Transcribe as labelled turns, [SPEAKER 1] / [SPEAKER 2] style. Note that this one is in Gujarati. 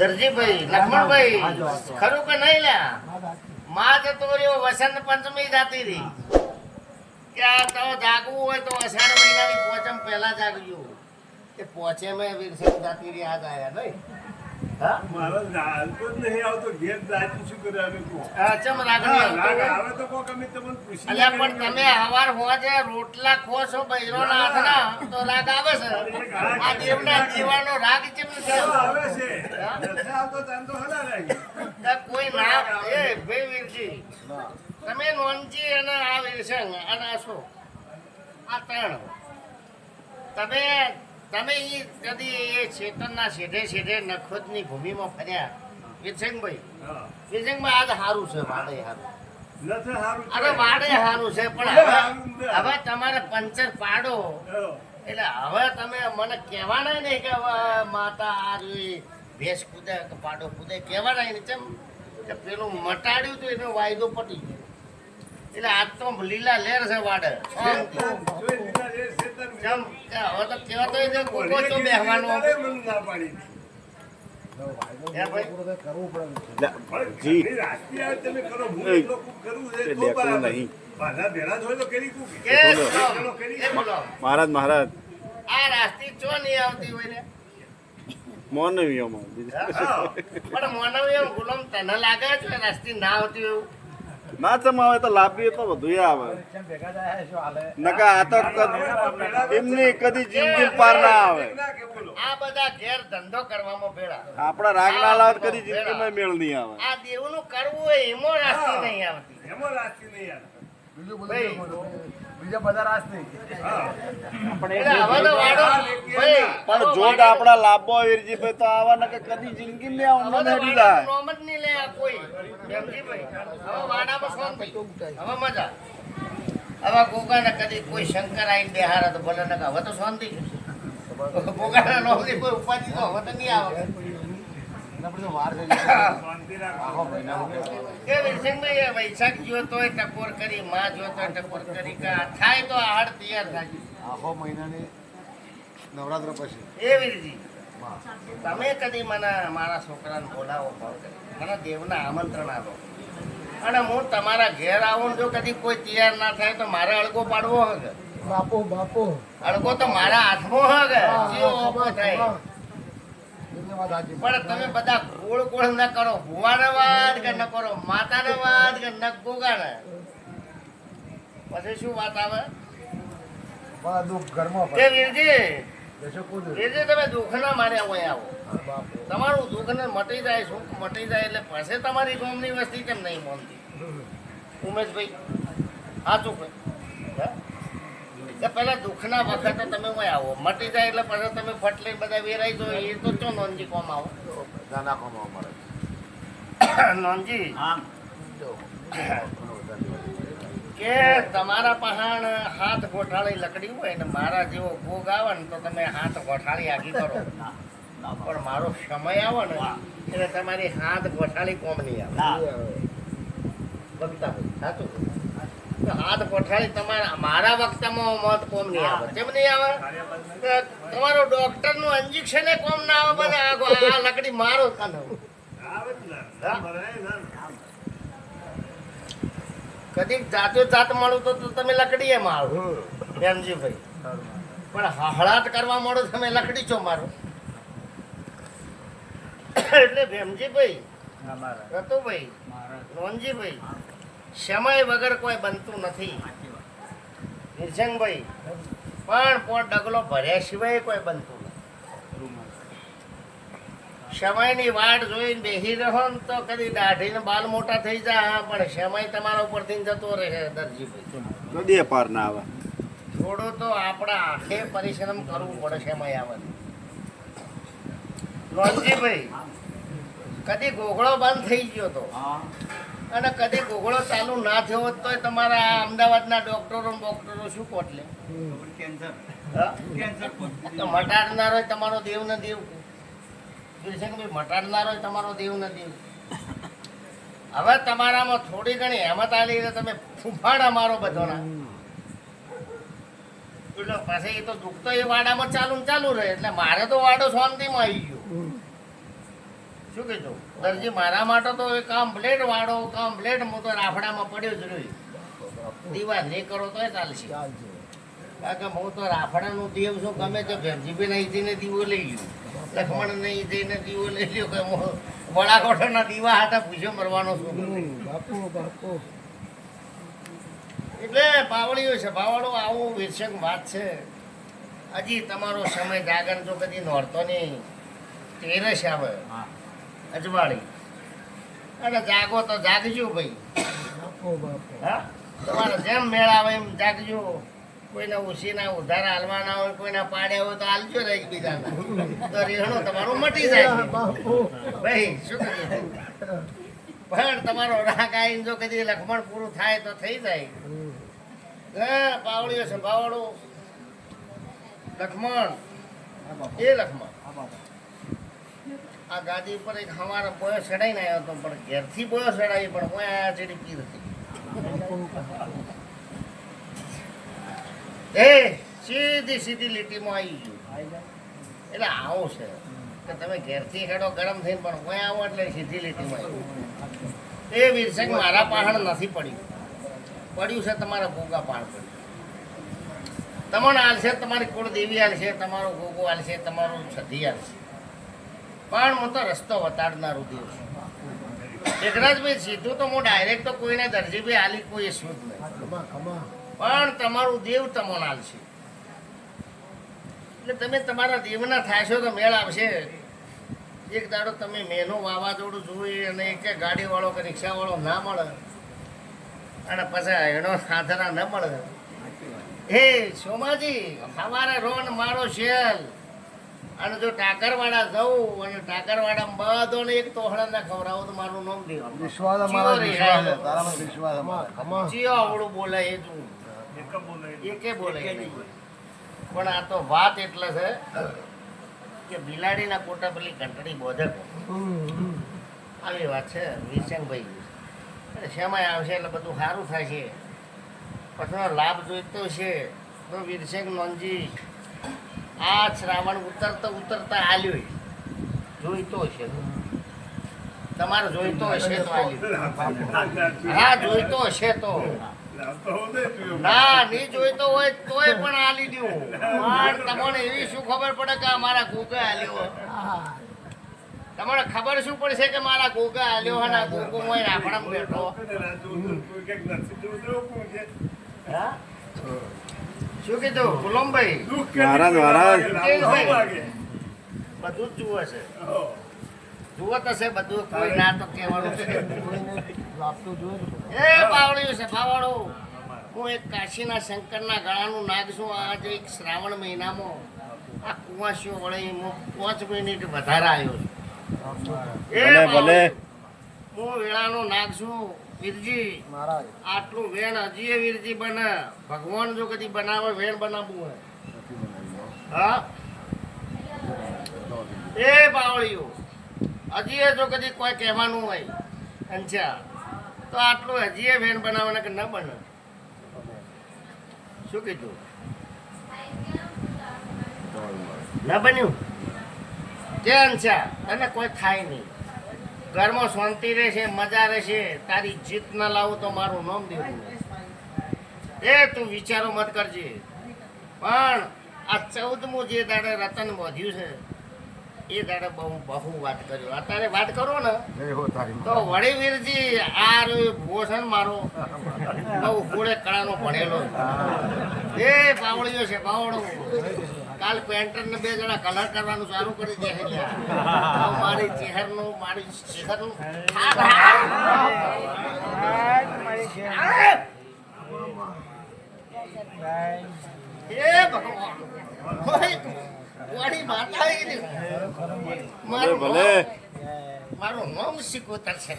[SPEAKER 1] દરજીભાઈ લક્ષ્મણભાઈ ખરું કે નહીં લ્યા? માં જતો રહ્યો વસંત પંચમી જાતી રહી કે આ તો જાગવું હોય તો અષાઢ મહિનાની પોચમ પહેલા જાગજો. તે પોચે મેં વિરસન જાતી રહી આજ આયા નહીં?
[SPEAKER 2] મારો હાલતો જ નહીં આવતો ઘેર દાદી શું કરે હવે કહો.
[SPEAKER 1] આ ચમ રાગણી
[SPEAKER 2] રાગ આવે તો કોક અમે તમને પૂછી
[SPEAKER 1] અલ્યા પણ તમે હવાર હોજે રોટલા ખો છો બૈરોના હાથના તો રાગ આવે છે. આ દેવના દીવાનો રાગ. ચેમ નથી
[SPEAKER 2] આવે છે. નથી આવતો તાન તો હલા લાગી
[SPEAKER 1] કોઈ ના એ ભાઈ વીરજી તમે નોનજી અને આ વીરસંગ અને આ શું? આ ત્રણ. તમે તમે એ કદી એ ચેતનના સીધે શેઢે નખોદની ભૂમિમાં ફર્યા? વીરસંગભાઈ
[SPEAKER 2] હા.
[SPEAKER 1] આજ સારું છે વાડે સારું
[SPEAKER 2] હારું
[SPEAKER 1] અરે વાડે સારું છે પણ હવે તમારે પંચર પાડો. એટલે હવે તમે મને કહેવાના નહીં કે માતા આ ભેંસ કૂદે કે પાડો કૂદે. કહેવાના નહીં ચમ કે પેલું મટાડ્યું હતું એનો વાયદો પટી ગયો. એટલે આ તો લીલા લેર છે વાડે શાંતિ.
[SPEAKER 2] જોઈ લીધા છે, શેતર.
[SPEAKER 1] ચમ કે હવે તો કહેવાતો કોકો બેહવાનો
[SPEAKER 2] ના પાડી.
[SPEAKER 3] મહારાજ મહારાજ
[SPEAKER 1] આ રાસ્તી ચો નહીં આવતી હોય ને
[SPEAKER 3] મોનવીઓમાં
[SPEAKER 2] હા.
[SPEAKER 1] પણ મોનવી એમ ગુલામ તને લાગે છે કે રાસ્તી ના આવતી એવું
[SPEAKER 3] ના ચમાવે તો લાભી તો બધું આવે. નકા આ તો એમની કદી જિંદગી પાર ના આવે.
[SPEAKER 1] આ બધા ઘેર ધંધો કરવામાં ભેળા.
[SPEAKER 3] આપણા રાગ ના લાવે કદી કદી જિંદગીમાં મેળ નહીં આવે.
[SPEAKER 1] આ દેવનું કરવું હોય એમાં નહીં આવતી.
[SPEAKER 2] એમો રાશિ નહીં આવે.
[SPEAKER 3] પણ આપણા લાભો તો આવા ને કે કદી જિંદગી અમને જાય
[SPEAKER 1] લે આ કોઈ. હવે વાડામાં હવે મજા. હવે ગોગાને કદી કોઈ શંકર આવીને બેહારે તો ભલે નકા. હવે તો શાંતિ ગોગાના નોમની કોઈ ઉપાધિ તો હવે તો નહીં આવે. વૈશાખ જોતો હોય ટકોર કરી માં જોતો ટકોર કરી થાય તો આ તૈયાર થાય.
[SPEAKER 4] આખો મહિનાની નવરાત્ર પછી.
[SPEAKER 1] એ વીરજી તમે કદી મને મારા છોકરાને બોલાવો મને દેવના આમંત્રણ આપો. અને હું તમારા ઘેર આવું જો કદી કોઈ તૈયાર ના થાય તો મારે અળગો પાડવો હગે
[SPEAKER 4] બાપુ બાપુ.
[SPEAKER 1] અળગો તો મારા હાથમાં હગે થાય.
[SPEAKER 4] વાત સાચી
[SPEAKER 1] પણ તમે બધા કોળ કોળ ન કરો ભુવાને વાત કે ન કરો માતાને વાત કે ન ગોગાને. પછી શું વાત આવે?
[SPEAKER 4] બા દુઃખ ઘરમાં
[SPEAKER 1] કે વીરજી વીરજી તમે દુઃખના માર્યા હોય આવો. તમારું દુઃખ ને મટી જાય સુખ મટી જાય એટલે પાસે તમારી ગામની વસ્તી કેમ નહીં માનતી ઉમેશભાઈ સાચું હે? કે પેલા દુઃખના વખતે તમે હોય આવો? મટી જાય એટલે પછી તમે ફટ લઈને બધા વેરાઈ જો એ તો ચો નોનજી કોમ આવો?
[SPEAKER 4] નાના કોમ આવો
[SPEAKER 1] મારે નોનજી? કે તમારા પહાણ હાથ ગોઠાળી લકડી હોય ને મારા જેવો ભોગ આવે ને તો તમે હાથ ગોઠાળી આગી કરો. પણ મારો સમય આવે ને એટલે તમારી હાથ ગોઠાળી કોમ નહીં આવે. વક્તા સાચું હાથ પઠાડી તમારા મારા વખતમાં મત કોમ નહીં આવે. કેમ નહીં આવે? તમારો ડોક્ટરનું ઇન્જેક્શન કોમ ના આવે બધા આ લકડી મારો કાન. કદી જાતે જાત મળું તો તમે તમે લકડીએ મારો એમજીભાઈ. પણ હળાટ કરવા મળો તમે લકડી છો મારો? એટલે ભેમજીભાઈ રતુભાઈ રોનજીભાઈ સમય વગર કોઈ બનતું નથી. નિરસંગભાઈ પણ પોટ ડગલો ભર્યા સિવાય કોઈ બનતું નથી. સમયની વાટ જોઈને બેસી રહો ને તો કદી દાઢીને બાલ મોટા થઈ જાય પણ સમય તમારા ઉપરથી જતો રહે દરજીભાઈ.
[SPEAKER 3] કદી પાર ના આવે.
[SPEAKER 1] થોડો તો આપણા આંખે પરિશ્રમ કરવું પડે સમય આવે લોનજીભાઈ કદી ગોગળો બંધ થઈ ગયો તો? અને કદી ગોગળો ચાલુ ના થયો હોત તોય તમારા અમદાવાદના ડોક્ટરો ડોક્ટરો શું કોટલે હા? તો મટાડનારો તમારો દેવ ન દેવ. ભાઈ મટાડનારો તમારો દેવ ન દેવ? હવે તમારામાં થોડી ઘણી હેમત આલી તમે ફૂંફાડા મારો બધોના. એટલે પછી એ તો દુઃખ તો એ વાડામાં ચાલુ ચાલુ રહે, એટલે મારે તો વાડો શાંતિમાં આવી ગયો. શું કીધું? દરજી મારા માટે તો એ કમ્પ્લેટ વાળો કમ્પ્લેટ હું તો રાફડામાં પડ્યો જ રહ્યો. દીવા નહીં કરો તોય ચાલશે. કારણ કે હું તો રાફડાનું દેવ છું ગમે તે બી નહીં જઈને દીવો લઈ ગયો લક્ષ્મણ નહીં જઈને દીવો લઈ લ્યો કે હું વડાકોઠાના દીવા હતા પૂછ્યો મરવાનો છું એટલે પાવડીઓ છે પાવડો આવું વિરસક વાત છે. હજી તમારો સમય જાગરણ જો કદી નોરતો નહીં. તેરસ આવે. અજવાળી. અને જાગો તો જાગજો ભાઈ. હા? તમારે જેમ મેળ આવે એમ જાગજો. કોઈને ઉસીના ઉધાર હાલવાના હોય કોઈના પાડ્યા હોય તો હાલજો ને એકબીજાના. તો રેહણો તમારું મટી જાય ભાઈ શું પણ તમારો રાગ આવીને જો કદી લખમણ પૂરું થાય તો થઈ જાય. પાવળીઓ સંભાવડો લખમણ. એ લખમણ. આ ગાદી ઉપર એક હમારા બોયો ચડાઈને આવ્યો હતો, પણ ઘેરથી બોયો ચડાવી, પણ હું આ ચડી પી હતી. એ, સીધી સીધી લીટીમાં આવી ગયું. એટલે આવું છે. કે તમે ઘેરથી હેડો, ગરમ થઈને, પણ હું આવો એટલે સીધી લીટીમાં આવ્યું એ વિરસંગ મારા પહાડ નથી પડ્યું. પડ્યું છે તમારા ભોગા પહાડ પડ્યું તમને આલશે તમારી કુળ દેવી આલશે તમારો ગોગો આલશે તમારું છધી આલશે પણ હું તો રસ્તો વતાડનારું દેવ છું એકરાજભાઈ સીધું તો હું ડાયરેક્ટ તો કોઈને દરજીભાઈ આલી કોઈ શુદ્ધ નહીં. પણ તમારું દેવ તમને આલશે. એટલે તમે તમારા દેવના થાશો તો મેળ આવશે. એક દાડો તમે મેનો વાવાઝોડું જોઈ અને એક ગાડીવાળો કે રિક્ષાવાળો ના મળે. અને પછી એનો સાધના ન મળે. હે સોમાજી સવારે રોન મારો શેલ. અને જો ટાકરવાડા જવું અને ટાકરવાડા બધોને એક તોહડા ખવડાવો તો મારું નામ દેવા
[SPEAKER 4] વિશ્વાસ અમારા વિશ્વાસ છે તારામાં વિશ્વાસ અમારા ખમા
[SPEAKER 1] આવડું બોલે એ તું
[SPEAKER 2] બોલે
[SPEAKER 1] એકે બોલે. પણ આ તો વાત એટલે છે કે બિલાડીના કોટા પેલી ઘંટડી બોધે આવી વાત છે વિરસંગભાઈ અને શેમાં આવશે એટલે બધું સારું થશે. પછી લાભ જોઈતો છે. તો વિરસંગ નોંજી આ શ્રાવણ ઉતરતા ઉતરતા આલ્યો જોઈતો છે તમારે જોઈતો હશે તો હા જોઈતો હશે તો. ના નહીં જોઈતો હોય તોય પણ આલી દઉં પણ તમને એવી શું ખબર પડે કે મારા ગોગા આલ્યો તમને ખબર શું પડશે કે મારા ગોગા આલ્યો અને ગોગો બેઠો હા? શું કીધું?
[SPEAKER 3] મહારાજ, મહારાજ.
[SPEAKER 1] બધું જ જુએ છે. જુઓ તો છે બધું કોઈ ના તો કહેવાનું છે. એ પાવડિયું છે પાવડો હું એક કાશીના શંકરના ગળાનું નાગ છું. આજે એક શ્રાવણ મહિનામાં આ કુવાસીઓ વળી હું પાંચ મિનિટ વધારે આવ્યો છું.
[SPEAKER 3] ભલે, ભલે.
[SPEAKER 1] હું વેળાનો નાગ છું. વીરજી
[SPEAKER 4] મહારાજ.
[SPEAKER 1] આટલું વેણ હજી એ વીરજી બને. ભગવાન જો કદી બનાવે વેણ બનાવવું હોય. હા? એ બાવળીઓ હજી એ જો કદી કોઈ કહેવાનું હોય અંચા તો આટલું હજી એ વેણ બનાવવાના કે ન બને? શું કીધું? ન બન્યું? કે અંચા તને કોઈ થાય નહીં. ઘરમાં શાંતિ રહેશે મજા રહેશે તારી જીત ના લાવું તો મારું નામ દેવું. એ તું વિચારો મત કરજે. પણ આ ચૌદમું જે દાડે રતન વધ્યું છે એ દાડે બહુ બહુ વાત કર્યો. અત્યારે વાત કરો ને તો વડીવીરજી આ ને મારો. બહુ કુળે કળાનો ભણેલો. એ બાવળીઓ છે પાવડો કાલ પેન્ટર ને બે જણા કલર કરવાનું ચાલુ કરી દે છે મારી ચહેરનું મારી ચહેરનું. એ ભગવાન. માતા આવી મારું
[SPEAKER 3] ભલે
[SPEAKER 1] મારું નામ સિકોતર છે